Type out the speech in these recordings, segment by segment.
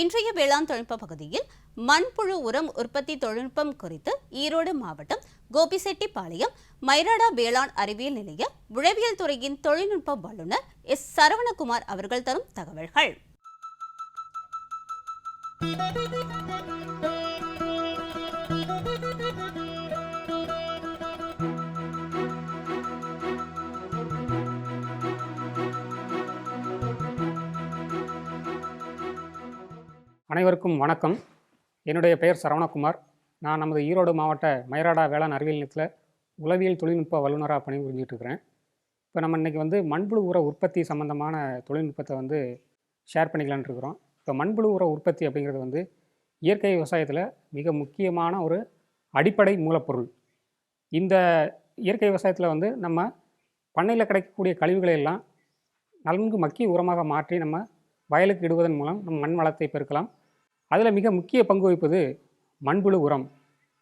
இன்றைய வேளாண் தொழில்நுட்ப பகுதியில் மண்புழு உரம் உற்பத்தி தொழில்நுட்பம் குறித்து ஈரோடு மாவட்டம் கோபிசெட்டிப்பாளையம் மைராடா வேளாண் அறிவியல் நிலைய உழவியல் துறையின் தொழில்நுட்ப வல்லுநர் எஸ். சரவணகுமார் அவர்கள் தரும் தகவல்கள். அனைவருக்கும் வணக்கம். என்னுடைய பெயர் சரவணகுமார். நான் நமது ஈரோடு மாவட்ட மயிராடா வேளாண் அறிவியல் நிலையத்தில் உளவியல் தொழில்நுட்ப வல்லுநராக பணிபுரிஞ்சிட்டு இருக்கிறேன் இப்போ நம்ம இன்றைக்கி வந்து மண்புழு உர உற்பத்தி சம்மந்தமான தொழில்நுட்பத்தை வந்து ஷேர் பண்ணிக்கலாம்னு இருக்கிறோம். இப்போ மண்புழு உர உற்பத்தி அப்படிங்கிறது வந்து இயற்கை விவசாயத்தில் மிக முக்கியமான ஒரு அடிப்படை மூலப்பொருள். இந்த இயற்கை விவசாயத்தில் வந்து நம்ம பண்ணையில் கிடைக்கக்கூடிய கழிவுகளை எல்லாம் நன்கு மக்கிய உரமாக மாற்றி நம்ம வயலுக்கு இடுவதன் மூலம் நம் மண் வளத்தை பெருக்கலாம். அதில் மிக முக்கிய பங்கு வகிப்பது மண்புழு உரம்.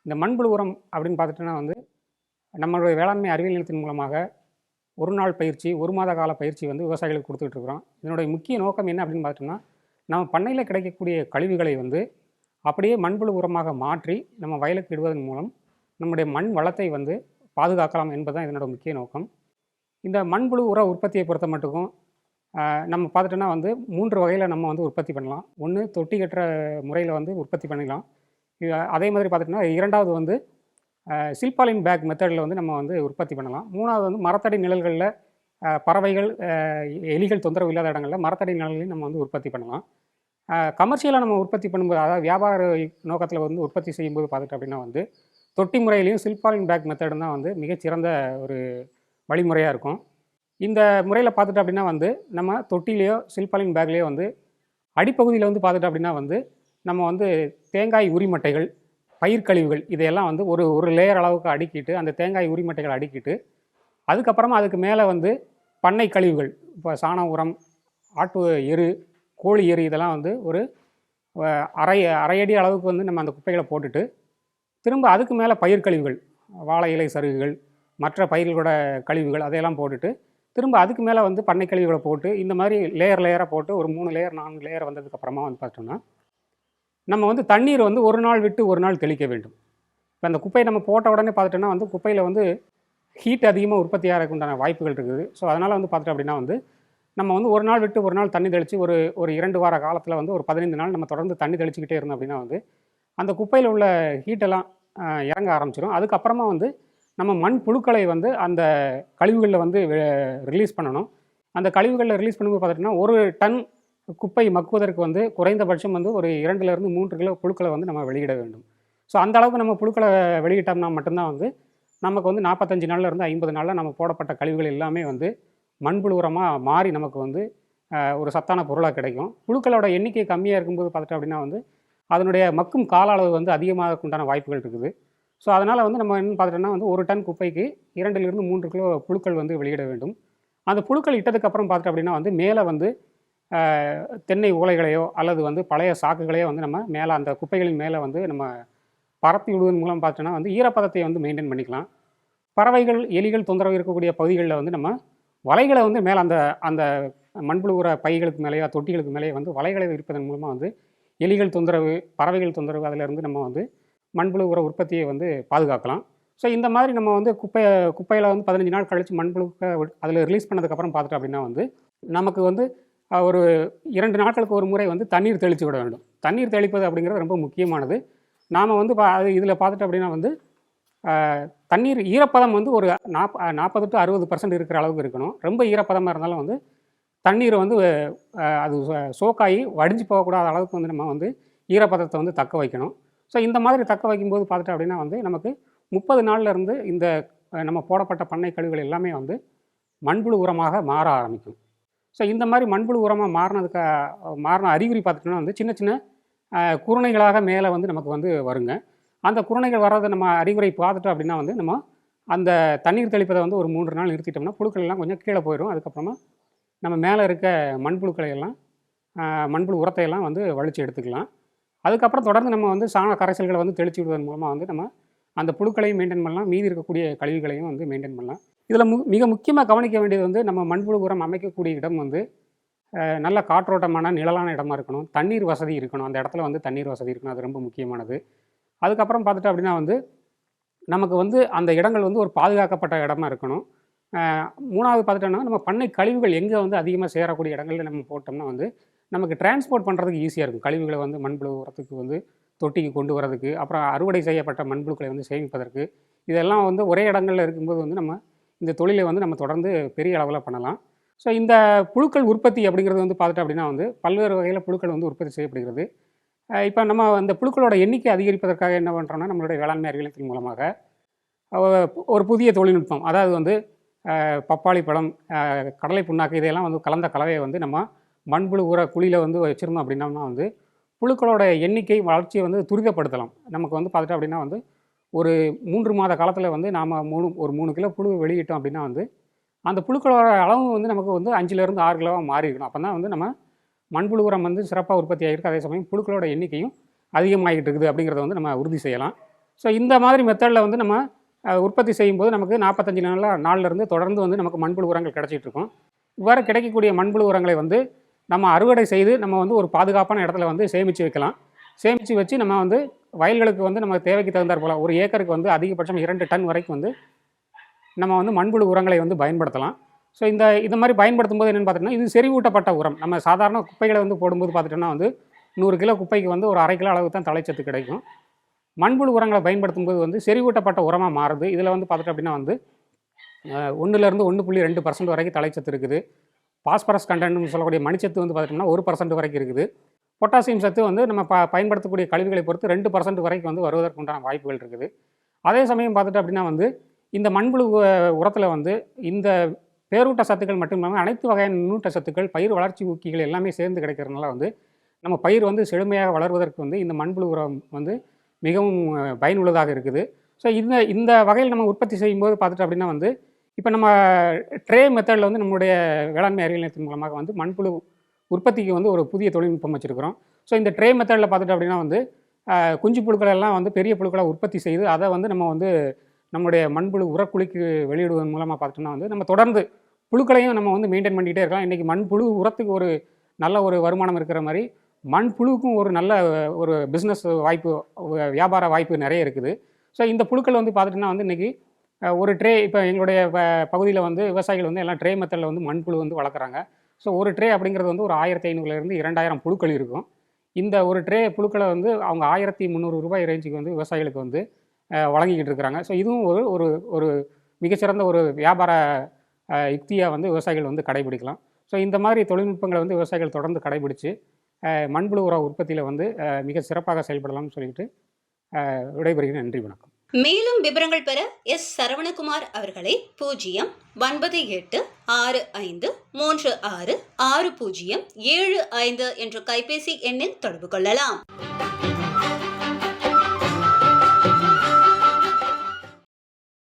இந்த மண்புழு உரம் அப்படின்னு பார்த்துட்டோன்னா வந்து நம்மளுடைய வேளாண்மை அறிவியல் நிலையத்தின் மூலமாக ஒரு நாள் பயிற்சி ஒரு மாத கால பயிற்சி வந்து விவசாயிகளுக்கு கொடுத்துட்டு இருக்கிறோம். இதனுடைய முக்கிய நோக்கம் என்ன அப்படின்னு பார்த்துட்டோம்னா நம்ம பண்ணையில் கிடைக்கக்கூடிய கழிவுகளை வந்து அப்படியே மண்புழு உரமாக மாற்றி நம்ம வயலுக்கு இடுவதன் மூலம் நம்முடைய மண் வளத்தை வந்து பாதுகாக்கலாம் என்பதுதான் இதனோட முக்கிய நோக்கம். இந்த மண்புழு உர உற்பத்தியை பொறுத்த மட்டுக்கும் நம்ம பார்த்துட்டோன்னா வந்து மூன்று வகையில் நம்ம வந்து உற்பத்தி பண்ணலாம். ஒன்று தொட்டி கட்டுற முறையில் வந்து உற்பத்தி பண்ணிக்கலாம். அதே மாதிரி பார்த்துட்டோன்னா இரண்டாவது வந்து சில்பாலின் பேக் மெத்தடில் வந்து நம்ம வந்து உற்பத்தி பண்ணலாம். மூணாவது வந்து மரத்தடி நிழல்களில் பறவைகள் எலிகள் தொந்தரவு இல்லாத இடங்களில் மரத்தடி நிழல்களையும் நம்ம வந்து உற்பத்தி பண்ணலாம். கமர்ஷியலாக நம்ம உற்பத்தி பண்ணும்போது அதாவது வியாபார நோக்கத்தில் வந்து உற்பத்தி செய்யும்போது பார்த்துட்டு அப்படின்னா வந்து தொட்டி முறையிலையும் சில்பாலின் பேக் மெத்தடு தான் வந்து மிகச்சிறந்த ஒரு வழிமுறையாக இருக்கும். இந்த முறையில் பார்த்துட்டோம் அப்படின்னா வந்து நம்ம தொட்டிலேயோ சில்பாலின் பேக்லேயோ வந்து அடிப்பகுதியில் வந்து பார்த்துட்டோம் அப்படின்னா வந்து நம்ம வந்து தேங்காய் உரிமட்டைகள் பயிர்கழிவுகள் இதையெல்லாம் வந்து ஒரு ஒரு லேயர் அளவுக்கு அடுக்கிட்டு அந்த தேங்காய் உரிமட்டைகள் அடுக்கிட்டு அதுக்கப்புறமா அதுக்கு மேலே வந்து பண்ணை கழிவுகள் இப்போ சாண உரம் ஆட்டு எரு கோழி எரு இதெல்லாம் வந்து ஒரு அரை அரையடி அளவுக்கு வந்து நம்ம அந்த குப்பைகளை போட்டுட்டு திரும்ப அதுக்கு மேலே பயிர்கழிவுகள் வாழை இலை சருகுகள் மற்ற பயிர்களோட கழிவுகள் அதையெல்லாம் போட்டுட்டு திரும்ப அதுக்கு மேலே வந்து பண்ணை கழிவுகளை போட்டு இந்த மாதிரி லேயர் லேயராக போட்டு ஒரு மூணு லேயர் நான்கு லேயர் வந்ததுக்கப்புறமா வந்து பார்த்தோம்னா நம்ம வந்து தண்ணீர் வந்து ஒரு நாள் விட்டு ஒரு நாள் தெளிக்க வேண்டும். இப்போ அந்த குப்பையை நம்ம போட்ட உடனே பார்த்துட்டோன்னா வந்து குப்பையில் வந்து ஹீட் அதிகமாக உற்பத்தி ஆகிறதுக்கு உண்டான வாய்ப்புகள் இருக்குது. ஸோ அதனால் வந்து பார்த்துட்டோம் அப்படின்னா வந்து நம்ம வந்து ஒரு நாள் விட்டு ஒரு நாள் தண்ணி தெளித்து ஒரு ஒரு இரண்டு வார காலத்தில் வந்து ஒரு பதினைந்து நாள் நம்ம தொடர்ந்து தண்ணி தெளிச்சுக்கிட்டே இருந்தோம் அப்படின்னா வந்து அந்த குப்பையில் உள்ள ஹீட்டெல்லாம் இறங்க ஆரம்பிச்சிடும் அதுக்கப்புறமா வந்து நம்ம மண் புழுக்களை வந்து அந்த கழிவுகளில் வந்து ரிலீஸ் பண்ணணும். அந்த கழிவுகளில் ரிலீஸ் பண்ணும்போது பார்த்துட்டோம்னா ஒரு டன் குப்பை மக்குவதற்கு வந்து குறைந்தபட்சம் வந்து ஒரு இரண்டுலேருந்து மூன்று கிலோ புழுக்களை வந்து நம்ம வெளியிட வேண்டும். ஸோ அந்த அளவுக்கு நம்ம புழுக்களை வெளியிட்டோம்னா மட்டும்தான் வந்து நமக்கு வந்து நாற்பத்தஞ்சு நாள்ல இருந்து ஐம்பது நாளில் நம்ம போடப்பட்ட கழிவுகள் எல்லாமே வந்து மண்புழு உரமாக மாறி நமக்கு வந்து ஒரு சத்தான பொருளாக கிடைக்கும். புழுக்களோட எண்ணிக்கை கம்மியாக இருக்கும்போது பார்த்துட்டோம் அப்படின்னா வந்து அதனுடைய மக்கும் கால அளவு வந்து அதிகமாக உண்டான வாய்ப்புகள் இருக்குது. ஸோ அதனால் வந்து நம்ம என்ன பார்த்துட்டோம்னா வந்து ஒரு டன் குப்பைக்கு இரண்டுலேருந்து மூன்று கிலோ புழுக்கள் வந்து வெளியிட வேண்டும். அந்த புழுக்கள் இட்டதுக்கப்புறம் பார்த்துட்டு அப்படின்னா வந்து மேலே வந்து தென்னை ஓலைகளையோ அல்லது வந்து பழைய சாக்குகளையோ வந்து நம்ம மேலே அந்த குப்பைகளின் மேலே வந்து நம்ம பரப்பி விடுவதன் மூலம் பார்த்தோன்னா வந்து ஈரப்பதத்தை வந்து மெயின்டைன் பண்ணிக்கலாம். பறவைகள் எலிகள் தொந்தரவு இருக்கக்கூடிய பகுதிகளில் வந்து நம்ம வலைகளை வந்து மேலே அந்த அந்த மண்புழு உர பைகளுக்கு மேலேயோ தொட்டிகளுக்கு மேலேயோ வந்து வலைகளை இருப்பதன் மூலமாக வந்து எலிகள் தொந்தரவு பறவைகள் தொந்தரவு அதிலிருந்து நம்ம வந்து மண்புழு உர உற்பத்தியை வந்து பாதுகாக்கலாம். ஸோ இந்த மாதிரி நம்ம வந்து குப்பை குப்பையில் வந்து பதினஞ்சு நாள் கழித்து மண்புழுக்க அதில் ரிலீஸ் பண்ணதுக்கப்புறம் பார்த்துட்டோம் அப்படின்னா வந்து நமக்கு வந்து ஒரு இரண்டு நாட்களுக்கு ஒரு முறை வந்து தண்ணீர் தெளித்து விட வேண்டும். தண்ணீர் தெளிப்பது அப்படிங்கிறது ரொம்ப முக்கியமானது. நாம் வந்து பா அது இதில் பார்த்துட்டோம் அப்படின்னா வந்து தண்ணீர் ஈரப்பதம் வந்து ஒரு நாப் நாற்பது டு அறுபது பர்சன்ட் இருக்கிற அளவுக்கு இருக்கணும். ரொம்ப ஈரப்பதமாக இருந்தாலும் வந்து தண்ணீரை வந்து அது சோ- சோக்காகி வடிஞ்சு போகக்கூடாத அளவுக்கு வந்து நம்ம வந்து ஈரப்பதத்தை வந்து தக்க வைக்கணும். ஸோ இந்த மாதிரி தக்க வைக்கும்போது பார்த்துட்டோம் அப்படின்னா வந்து நமக்கு முப்பது நாள்ல இருந்து இந்த நம்ம போடப்பட்ட பண்ணை கழிவுகள் எல்லாமே வந்து மண்புழு உரமாக மாற ஆரம்பிக்கும். ஸோ இந்த மாதிரி மண்புழு உரமாக மாறினதுக்கு மாறின அறிகுறி பார்த்துட்டோம்னா வந்து சின்ன சின்ன குருணைகளாக மேலே வந்து நமக்கு வந்து வருங்க. அந்த குருணைகள் வர்றதை நம்ம அறிகுறி பார்த்துட்டோம் அப்படின்னா வந்து நம்ம அந்த தண்ணீர் தெளிப்பதை வந்து ஒரு மூன்று நாள் நிறுத்திட்டோம்னா புழுக்கள் எல்லாம் கொஞ்சம் கீழே போயிடும் அதுக்கப்புறமா நம்ம மேலே இருக்க மண்புழுக்களை எல்லாம் மண்புழு உரத்தையெல்லாம் வந்து வலிச்சு எடுத்துக்கலாம். அதுக்கப்புறம் தொடர்ந்து நம்ம வந்து சாண கரைசல்களை வந்து தெளிச்சு விடுவதன் மூலமாக வந்து நம்ம அந்த புழுக்களையும் மெயின்டைன் பண்ணலாம். மீதி இருக்கக்கூடிய கழிவுகளையும் வந்து மெயின்டைன் பண்ணலாம். இதில் மு மிக முக்கியமாக கவனிக்க வேண்டியது வந்து நம்ம மண்புழு உரம் அமைக்கக்கூடிய இடம் வந்து நல்ல காற்றோட்டமான நிழலான இடமா இருக்கணும். தண்ணீர் வசதி இருக்கணும். அந்த இடத்துல வந்து தண்ணீர் வசதி இருக்கணும். அது ரொம்ப முக்கியமானது. அதுக்கப்புறம் பார்த்துட்டு அப்படின்னா வந்து நமக்கு வந்து அந்த இடங்கள் வந்து ஒரு பாதுகாக்கப்பட்ட இடமா இருக்கணும். மூணாவது பார்த்துட்டோம்னா நம்ம பண்ணை கழிவுகள் எங்கே வந்து அதிகமாக சேரக்கூடிய இடங்கள்ல நம்ம போட்டோம்னா வந்து நமக்கு டிரான்ஸ்போர்ட் பண்ணுறதுக்கு ஈஸியாக இருக்கும். கழிவுகளை வந்து மண்புழு உரத்துக்கு வந்து தொட்டிக்கு கொண்டு வரதுக்கு அப்புறம் அறுவடை செய்யப்பட்ட மண்புழுக்களை வந்து சேமிப்பதற்கு இதெல்லாம் வந்து ஒரே இடங்களில் இருக்கும்போது வந்து நம்ம இந்த தொழிலை வந்து நம்ம தொடர்ந்து பெரிய அளவில் பண்ணலாம். ஸோ இந்த புழுக்கள் உற்பத்தி அப்படிங்கிறது வந்து பார்த்துட்டோம் அப்படின்னா வந்து பல்வேறு வகையில் புழுக்கள் வந்து உற்பத்தி செய்யப்படுகிறது. இப்போ நம்ம அந்த புழுக்களோட எண்ணிக்கை அதிகரிப்பதற்காக என்ன பண்ணுறோம்னா நம்மளுடைய வேளாண்மை அறிவியலத்தின் மூலமாக ஒரு புதிய தொழில்நுட்பம் அதாவது வந்து பப்பாளி பழம் கடலை புண்ணாக்கு இதையெல்லாம் வந்து கலந்த கலவையை வந்து நம்ம மண்புழு உர குழியில் வந்து வச்சுருந்தோம் அப்படின்னா வந்து புழுக்களோட எண்ணிக்கை வளர்ச்சியை வந்து துரிதப்படுத்தலாம். நமக்கு வந்து பார்த்துட்டோம் அப்படின்னா வந்து ஒரு மூன்று மாத காலத்தில் வந்து நாம் மூணு ஒரு மூணு கிலோ புழு வெளியிட்டோம் அப்படின்னா வந்து அந்த புழுக்களோட அளவு வந்து நமக்கு வந்து அஞ்சுலேருந்து ஆறு கிலோவாக மாறி இருக்கணும். அப்போ தான் வந்து நம்ம மண்புழு உரம் வந்து சிறப்பாக உற்பத்தி ஆகிருக்கு அதே சமயம் புழுக்களோட எண்ணிக்கையும் அதிகமாகிட்டு இருக்குது அப்படிங்கிறத வந்து நம்ம உறுதி செய்யலாம். ஸோ இந்த மாதிரி மெத்தடில் வந்து நம்ம உற்பத்தி செய்யும்போது நமக்கு நாற்பத்தஞ்சு நாளில் நாளிலிருந்து தொடர்ந்து வந்து நமக்கு மண்புழு உரங்கள் கிடச்சிட்ருக்கும் இவ்வாறு கிடைக்கக்கூடிய மண்புழு உரங்களை வந்து நம்ம அறுவடை செய்து நம்ம வந்து ஒரு பாதுகாப்பான இடத்துல வந்து சேமித்து வைக்கலாம். சேமித்து வச்சு நம்ம வந்து வயல்களுக்கு வந்து நம்ம தேவைக்கு தகுந்தாற் போல் ஒரு ஏக்கருக்கு வந்து அதிகபட்சம் இரண்டு டன் வரைக்கும் வந்து நம்ம வந்து மண்புழு உரங்களை வந்து பயன்படுத்தலாம். ஸோ இந்த இது மாதிரி பயன்படுத்தும் போது என்னென்னு பார்த்தீங்கன்னா இது செறிவூட்டப்பட்ட உரம். நம்ம சாதாரண குப்பைகளை வந்து போடும்போது பார்த்துட்டோம்னா வந்து நூறு கிலோ குப்பைக்கு வந்து ஒரு அரை கிலோ அளவு தான் தலைச்சத்து கிடைக்கும். மண்புழு உரங்களை பயன்படுத்தும் போது வந்து செறிவூட்டப்பட்ட உரமாக மாறுது. இதில் வந்து பார்த்துட்டோம் அப்படின்னா வந்து ஒன்றுலேருந்து ஒன்று புள்ளி ரெண்டு பர்சன்ட் வரைக்கும் தலைச்சத்து இருக்குது. பாஸ்பரஸ் கண்டென்ட்னு சொல்லக்கூடிய மணிச்சத்து வந்து பார்த்திங்கன்னா ஒரு பர்சன்ட் வரைக்கும் இருக்குது. பொட்டாசியம் சத்து வந்து நம்ம ப பயன்படுத்தக்கூடிய கழிவுகளை பொறுத்து ரெண்டு பர்சன்ட் வரைக்கும் வந்து வருவதற்கு உண்டான வாய்ப்புகள் இருக்குது. அதே சமயம் பார்த்துட்டு அப்படின்னா வந்து இந்த மண்புழு உரத்தில் வந்து இந்த பேரூட்ட சத்துக்கள் மட்டும் இல்லாமல் அனைத்து வகையான நுண்ணூட்ட சத்துக்கள் பயிர் வளர்ச்சி ஊக்கிகள் எல்லாமே சேர்ந்து கிடைக்கிறதுனால வந்து நம்ம பயிர் வந்து செழுமையாக வளர்வதற்கு வந்து இந்த மண்புழு உரம் வந்து மிகவும் பயனுள்ளதாக இருக்குது. ஸோ இந்த இந்த வகையில் நம்ம உற்பத்தி செய்யும்போது பார்த்துட்டு அப்படின்னா வந்து இப்போ நம்ம ட்ரே மெத்தடில் வந்து நம்மளுடைய வேளாண்மை அறிவியல் நிலையத்தின் மூலமாக வந்து மண்புழு உற்பத்திக்கு வந்து ஒரு புதிய தொழில்நுட்பம் வச்சுருக்கிறோம். ஸோ இந்த ட்ரே மெத்தடில் பார்த்துட்டு அப்படின்னா வந்து குஞ்சு புழுக்கள் எல்லாம் வந்து பெரிய புழுக்களாக உற்பத்தி செய்து அதை வந்து நம்ம வந்து நம்முடைய மண்புழு உரக்குழிக்கு வெளியிடுவதன் மூலமாக பார்த்துட்டோம்னா வந்து நம்ம தொடர்ந்து புழுக்களையும் நம்ம வந்து மெயின்டைன் பண்ணிகிட்டே இருக்கலாம். இன்றைக்கி மண்புழு உரத்துக்கு ஒரு நல்ல ஒரு வருமானம் இருக்கிற மாதிரி மண்புழுக்கும் ஒரு நல்ல ஒரு பிஸ்னஸ் வாய்ப்பு வியாபார வாய்ப்பு நிறைய இருக்குது. ஸோ இந்த புழுக்கள் வந்து பார்த்துட்டோம்னா வந்து இன்றைக்கி ஒரு ட்ரே இப்போ எங்களுடைய பகுதியில் வந்து விவசாயிகள் வந்து எல்லாம் ட்ரே மெத்தடில் வந்து மண்புழு வந்து வளர்க்குறாங்க. ஸோ ஒரு ட்ரே அப்படிங்கிறது வந்து ஒரு ஆயிரத்தி ஐநூறுலேருந்து இரண்டாயிரம் புழுக்கள் இருக்கும். இந்த ஒரு ட்ரே புழுக்களை வந்து அவங்க ஆயிரத்தி முந்நூறு ரூபாய் ரேஞ்சுக்கு வந்து விவசாயிகளுக்கு வந்து வழங்கிக்கிட்டு இருக்கிறாங்க. ஸோ இதுவும் ஒரு ஒரு ஒரு மிகச்சிறந்த ஒரு வியாபார யுக்தியாக வந்து விவசாயிகள் வந்து கடைபிடிக்கலாம். ஸோ இந்த மாதிரி தொழில்நுட்பங்களை வந்து விவசாயிகள் தொடர்ந்து கடைபிடித்து மண்புழு உர உற்பத்தியில் வந்து மிக சிறப்பாக செயல்படலாம்னு சொல்லிட்டு விடைபெறுகிறேன். நன்றி வணக்கம். மேலும் விவரங்கள் பெற எஸ் சரவணகுமார் அவர்களை பூஜ்ஜியம் ஒன்பது எட்டு ஆறு ஐந்து மூன்று ஆறு ஆறு பூஜ்ஜியம் ஏழு ஐந்து என்ற கைபேசி எண்ணில் தொடர்பு கொள்ளலாம்.